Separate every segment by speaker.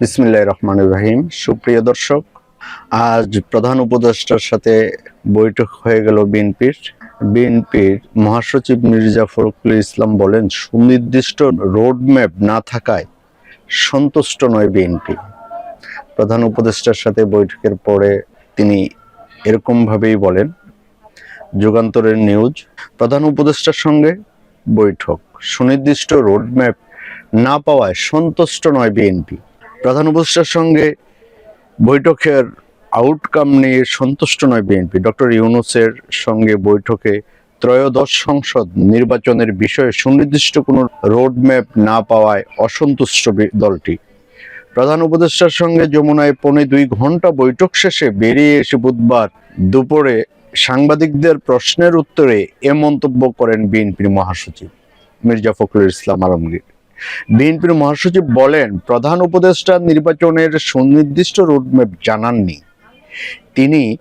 Speaker 1: বিসমিল্লাহ রহমান ইব্রাহিম সুপ্রিয় দর্শক, আজ প্রধান উপদেষ্টার সাথে বৈঠক হয়ে গেল বিএনপির। বিএনপির মহাসচিব মির্জা ফখরুল ইসলাম বলেন, সুনির্দিষ্ট রোডম্যাপ না থাকায় সন্তুষ্ট নয় বিএনপি। প্রধান উপদেষ্টার সাথে বৈঠকের পরে তিনি এরকমভাবেই বলেন, যুগান্তরের নিউজ, প্রধান উপদেষ্টার সঙ্গে বৈঠক। সুনির্দিষ্ট রোডম্যাপ না পাওয়ায় সন্তুষ্ট নয় বিএনপি। প্রধান উপদেষ্টার সঙ্গে বৈঠকের আউটকাম নিয়ে সন্তুষ্ট নয় বিএনপি। ডক্টর ইউনুসের সঙ্গে বৈঠকে ত্রয়োদশ সংসদ নির্বাচনের বিষয়ে সুনির্দিষ্ট কোনো রোডম্যাপ না পাওয়ায় অসন্তুষ্ট দলটি। প্রধান উপদেষ্টার সঙ্গে যমুনায় পৌনে দুই ঘণ্টা বৈঠক শেষে বেরিয়ে এসে বুধবার দুপুরে সাংবাদিকদের প্রশ্নের উত্তরে এ মন্তব্য করেন বিএনপির মহাসচিব মির্জা ফখরুল ইসলাম আলমগীর। বিএনপির মহাসচিব বলেন, প্রধান উপদেষ্টা নির্বাচনের সুনির্দিষ্ট রোডম্যাপ জানাননি। তিনি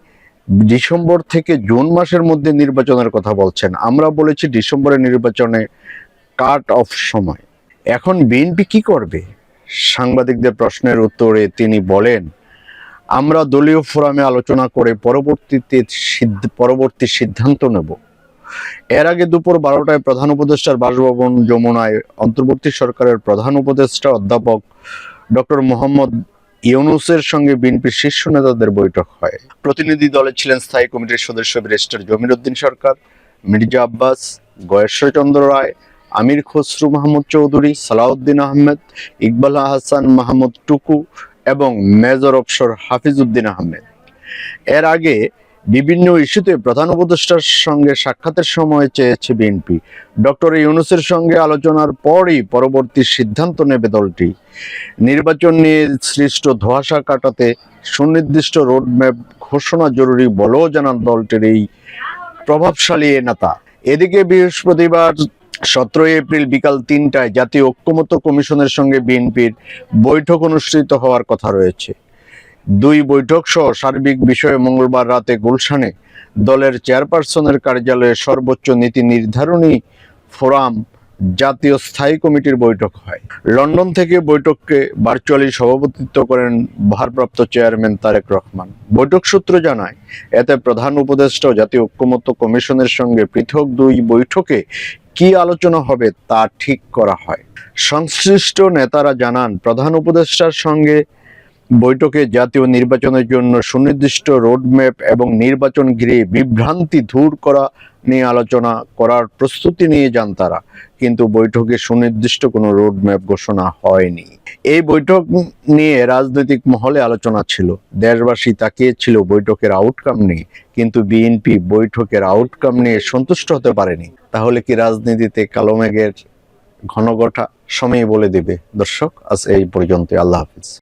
Speaker 1: ডিসেম্বর থেকে জুন মাসের মধ্যে নির্বাচনের কথা বলছেন। আমরা বলেছি ডিসেম্বরের নির্বাচনে কাট অফ সময়। এখন বিএনপি কি করবে? সাংবাদিকদের প্রশ্নের উত্তরে তিনি বলেন, আমরা দলীয় ফোরামে আলোচনা করে পরবর্তীতে পরবর্তী সিদ্ধান্ত নেব। এর আগে দুপুর বারোটায় প্রধান উপদেষ্টার বাসভবন যমুনায় অন্তর্বর্তী সরকারের প্রধান উপদেষ্টা অধ্যাপক ডক্টর মোহাম্মদ ইউনুসের সঙ্গে বিএনপির শীর্ষ নেতাদের বৈঠক হয়। প্রতিনিধি দলে ছিলেন স্থায়ী কমিটির সদস্য ব্যারিস্টার জমির উদ্দিন সরকার, মির্জা আব্বাস গয়েশ্বরচন্দ্র রায়, আমির খসরু মাহমুদ চৌধুরী, সালাউদ্দিন আহমেদ, ইকবাল হাসান মাহমুদ টুকু এবং মেজর অফসর হাফিজ উদ্দিন আহমেদ। এর আগে বিভিন্ন ইস্যুতে প্রধান উপদেষ্টার সঙ্গে সাক্ষাতের সময় চেয়েছে বিএনপি। ডক্টর ইউনুসের সঙ্গে আলোচনার পরই পরবর্তী সিদ্ধান্ত নেবে দলটি। নির্বাচন নিয়ে সৃষ্ট ধোঁয়াশা কাটাতে সুনির্দিষ্ট রোডম্যাপ ঘোষণা জরুরি বলেও জানান দলটির এই প্রভাবশালী এ নেতা। এদিকে বৃহস্পতিবার সতেরোই এপ্রিল বিকাল তিনটায় জাতীয় ঐক্যমত্য কমিশনের সঙ্গে বিএনপির বৈঠক অনুষ্ঠিত হওয়ার কথা রয়েছে। দুই বৈঠক সহ সার্বিক বিষয়ে মঙ্গলবার রাতে গুলশানে দলের চেয়ারপারসনের কার্যালয়ে সর্বোচ্চ নীতি নির্ধারণী ফোরাম জাতীয় স্থায়ী কমিটির বৈঠক হয়। লন্ডন থেকে বৈঠককে ভার্চুয়ালি সভাপতিত্ব করেন ভারপ্রাপ্ত চেয়ারম্যান তারেক রহমান। বৈঠক সূত্র জানায়, এতে প্রধান উপদেষ্টা জাতীয় ঐক্যমত্য কমিশনের সঙ্গে পৃথক দুই বৈঠকে কি আলোচনা হবে তা ঠিক করা হয়। সংশ্লিষ্ট নেতারা জানান, প্রধান উপদেষ্টার সঙ্গে বৈঠকে জাতীয় নির্বাচনের জন্য সুনির্দিষ্ট রোডম্যাপ এবং নির্বাচন ঘিরে বিভ্রান্তি দূর করা নিয়ে আলোচনা করার প্রস্তুতি নিয়ে যান তারা। কিন্তু বৈঠকে সুনির্দিষ্ট কোনো রোডম্যাপ ঘোষণা হয়নি। এই বৈঠক নিয়ে রাজনৈতিক মহলে আলোচনা ছিল। দেশবাসী তাকিয়েছিল বৈঠকের আউটকাম নিয়ে। কিন্তু বিএনপি বৈঠকের আউটকাম নিয়ে সন্তুষ্ট হতে পারেনি। তাহলে কি রাজনীতিতে কালো মেঘের ঘনঘটা সময় বলে দেবে? দর্শক, আজ এই পর্যন্ত আল্লাহ হাফিজ।